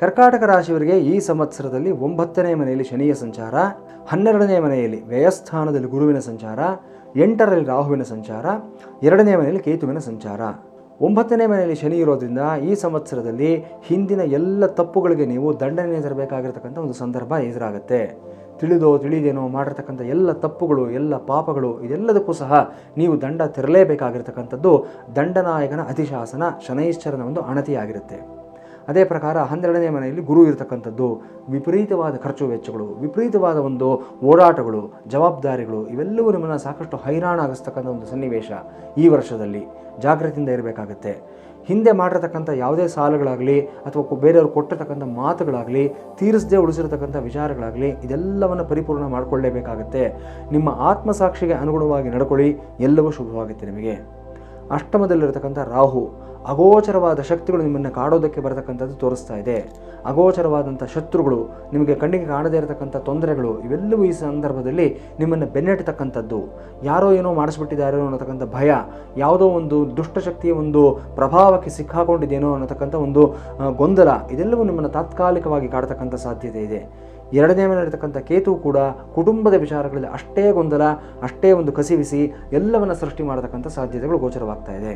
ಕರ್ಕಾಟಕ ರಾಶಿಯವರಿಗೆ ಈ ಸಂವತ್ಸರದಲ್ಲಿ ಒಂಬತ್ತನೇ ಮನೆಯಲ್ಲಿ ಶನಿಯ ಸಂಚಾರ, ಹನ್ನೆರಡನೇ ಮನೆಯಲ್ಲಿ ವ್ಯಯಸ್ಥಾನದಲ್ಲಿ ಗುರುವಿನ ಸಂಚಾರ, ಎಂಟರಲ್ಲಿ ರಾಹುವಿನ ಸಂಚಾರ, ಎರಡನೇ ಮನೆಯಲ್ಲಿ ಕೇತುವಿನ ಸಂಚಾರ. ಒಂಬತ್ತನೇ ಮನೆಯಲ್ಲಿ ಶನಿ ಇರೋದ್ರಿಂದ ಈ ಸಂವತ್ಸರದಲ್ಲಿ ಹಿಂದಿನ ಎಲ್ಲ ತಪ್ಪುಗಳಿಗೆ ನೀವು ದಂಡನೆ ತರಬೇಕಾಗಿರ್ತಕ್ಕಂಥ ಒಂದು ಸಂದರ್ಭ ಎದುರಾಗುತ್ತೆ. ತಿಳಿದೋ ತಿಳಿದೇನೋ ಮಾಡಿರ್ತಕ್ಕಂಥ ಎಲ್ಲ ತಪ್ಪುಗಳು, ಎಲ್ಲ ಪಾಪಗಳು ಇದೆಲ್ಲದಕ್ಕೂ ಸಹ ನೀವು ದಂಡ ತೆರಲೇಬೇಕಾಗಿರ್ತಕ್ಕಂಥದ್ದು ದಂಡನಾಯಕನ ಅಧಿಶಾಸನ ಶನೈಶ್ಚರನ ಒಂದು ಅಣತಿಯಾಗಿರುತ್ತೆ. ಅದೇ ಪ್ರಕಾರ ಹನ್ನೆರಡನೇ ಮನೆಯಲ್ಲಿ ಗುರು ಇರತಕ್ಕಂಥದ್ದು, ವಿಪರೀತವಾದ ಖರ್ಚು ವೆಚ್ಚಗಳು, ವಿಪರೀತವಾದ ಒಂದು ಓಡಾಟಗಳು, ಜವಾಬ್ದಾರಿಗಳು, ಇವೆಲ್ಲವೂ ನಿಮ್ಮನ್ನು ಸಾಕಷ್ಟು ಹೈರಾಣ ಆಗಿಸ್ತಕ್ಕಂಥ ಒಂದು ಸನ್ನಿವೇಶ ಈ ವರ್ಷದಲ್ಲಿ. ಜಾಗೃತಿಯಿಂದ ಇರಬೇಕಾಗತ್ತೆ. ಹಿಂದೆ ಮಾಡಿರತಕ್ಕಂಥ ಯಾವುದೇ ಸಾಲಗಳಾಗಲಿ ಅಥವಾ ಬೇರೆಯವರು ಕೊಟ್ಟಿರ್ತಕ್ಕಂಥ ಮಾತುಗಳಾಗಲಿ, ತೀರಿಸದೆ ಉಳಿಸಿರತಕ್ಕಂಥ ವಿಚಾರಗಳಾಗಲಿ, ಇದೆಲ್ಲವನ್ನು ಪರಿಪೂರ್ಣ ಮಾಡಿಕೊಳ್ಳೇಬೇಕಾಗತ್ತೆ. ನಿಮ್ಮ ಆತ್ಮಸಾಕ್ಷಿಗೆ ಅನುಗುಣವಾಗಿ ನಡ್ಕೊಳ್ಳಿ. ಎಲ್ಲವೂ ಶುಭವಾಗುತ್ತೆ ನಿಮಗೆ. ಅಷ್ಟಮದಲ್ಲಿರತಕ್ಕಂಥ ರಾಹು ಅಗೋಚರವಾದ ಶಕ್ತಿಗಳು ನಿಮ್ಮನ್ನು ಕಾಡೋದಕ್ಕೆ ಬರತಕ್ಕಂಥದ್ದು ತೋರಿಸ್ತಾ ಇದೆ. ಅಗೋಚರವಾದಂಥ ಶತ್ರುಗಳು ನಿಮಗೆ ಕಣ್ಣಿಗೆ ಕಾಣದೇ ಇರತಕ್ಕಂಥ ತೊಂದರೆಗಳು ಇವೆಲ್ಲವೂ ಈ ಸಂದರ್ಭದಲ್ಲಿ ನಿಮ್ಮನ್ನು ಬೆನ್ನಟ್ಟತಕ್ಕಂಥದ್ದು. ಯಾರೋ ಏನೋ ಮಾಡಿಸ್ಬಿಟ್ಟಿದ್ದಾರೆ ಅನ್ನೋತಕ್ಕಂಥ ಭಯ, ಯಾವುದೋ ಒಂದು ದುಷ್ಟಶಕ್ತಿಯ ಒಂದು ಪ್ರಭಾವಕ್ಕೆ ಸಿಕ್ಕಾಕೊಂಡಿದ್ದೇನೋ ಅನ್ನತಕ್ಕಂಥ ಒಂದು ಗೊಂದಲ, ಇದೆಲ್ಲವೂ ನಿಮ್ಮನ್ನು ತಾತ್ಕಾಲಿಕವಾಗಿ ಕಾಡತಕ್ಕಂಥ ಸಾಧ್ಯತೆ ಇದೆ. ಎರಡನೇ ಮೇಲೆ ಇರತಕ್ಕಂಥ ಕೇತು ಕೂಡ ಕುಟುಂಬದ ವಿಚಾರಗಳಲ್ಲಿ ಅಷ್ಟೇ ಗೊಂದಲ, ಅಷ್ಟೇ ಒಂದು ಕಸಿವಿಸಿ ಎಲ್ಲವನ್ನ ಸೃಷ್ಟಿ ಮಾಡತಕ್ಕಂಥ ಸಾಧ್ಯತೆಗಳು ಗೋಚರವಾಗ್ತಾ ಇದೆ.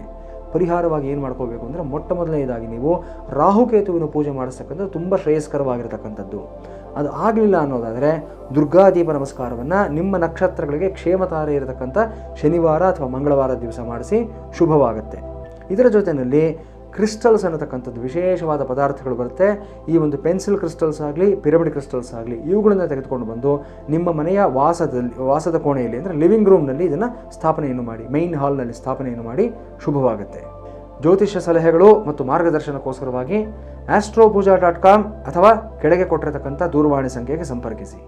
ಪರಿಹಾರವಾಗಿ ಏನು ಮಾಡ್ಕೋಬೇಕು ಅಂದರೆ ಮೊಟ್ಟ ಮೊದಲನೇದಾಗಿ ನೀವು ರಾಹುಕೇತುವಿನ ಪೂಜೆ ಮಾಡಿಸ್ತಕ್ಕಂಥದ್ದು ತುಂಬ ಶ್ರೇಯಸ್ಕರವಾಗಿರತಕ್ಕಂಥದ್ದು. ಅದು ಆಗಲಿಲ್ಲ ಅನ್ನೋದಾದರೆ ದುರ್ಗಾದೀಪ ನಮಸ್ಕಾರವನ್ನು ನಿಮ್ಮ ನಕ್ಷತ್ರಗಳಿಗೆ ಕ್ಷೇಮತಾರೆ ಇರತಕ್ಕಂಥ ಶನಿವಾರ ಅಥವಾ ಮಂಗಳವಾರ ದಿವಸ ಮಾಡಿಸಿ ಶುಭವಾಗುತ್ತೆ. ಇದರ ಜೊತೆಯಲ್ಲಿ ಕ್ರಿಸ್ಟಲ್ಸ್ ಅನ್ನತಕ್ಕಂಥದ್ದು ವಿಶೇಷವಾದ ಪದಾರ್ಥಗಳು ಬರುತ್ತೆ. ಈ ಒಂದು ಪೆನ್ಸಿಲ್ ಕ್ರಿಸ್ಟಲ್ಸ್ ಆಗಲಿ, ಪಿರಮಿಡ್ ಕ್ರಿಸ್ಟಲ್ಸ್ ಆಗಲಿ, ಇವುಗಳನ್ನು ತೆಗೆದುಕೊಂಡು ಬಂದು ನಿಮ್ಮ ಮನೆಯ ವಾಸದಲ್ಲಿ, ವಾಸದ ಕೋಣೆಯಲ್ಲಿ ಅಂದರೆ ಲಿವಿಂಗ್ ರೂಮ್ನಲ್ಲಿ ಇದನ್ನು ಸ್ಥಾಪನೆಯನ್ನು ಮಾಡಿ, ಮೈನ್ ಹಾಲ್ನಲ್ಲಿ ಸ್ಥಾಪನೆಯನ್ನು ಮಾಡಿ ಶುಭವಾಗುತ್ತೆ. ಜ್ಯೋತಿಷ್ಯ ಸಲಹೆಗಳು ಮತ್ತು ಮಾರ್ಗದರ್ಶನಕ್ಕೋಸ್ಕರವಾಗಿ ಆಸ್ಟ್ರೋಪೂಜಾ ಡಾಟ್ ಕಾಮ್ ಅಥವಾ ಕೆಳಗೆ ಕೊಟ್ಟಿರತಕ್ಕಂಥ ದೂರವಾಣಿ ಸಂಖ್ಯೆಗೆ ಸಂಪರ್ಕಿಸಿ.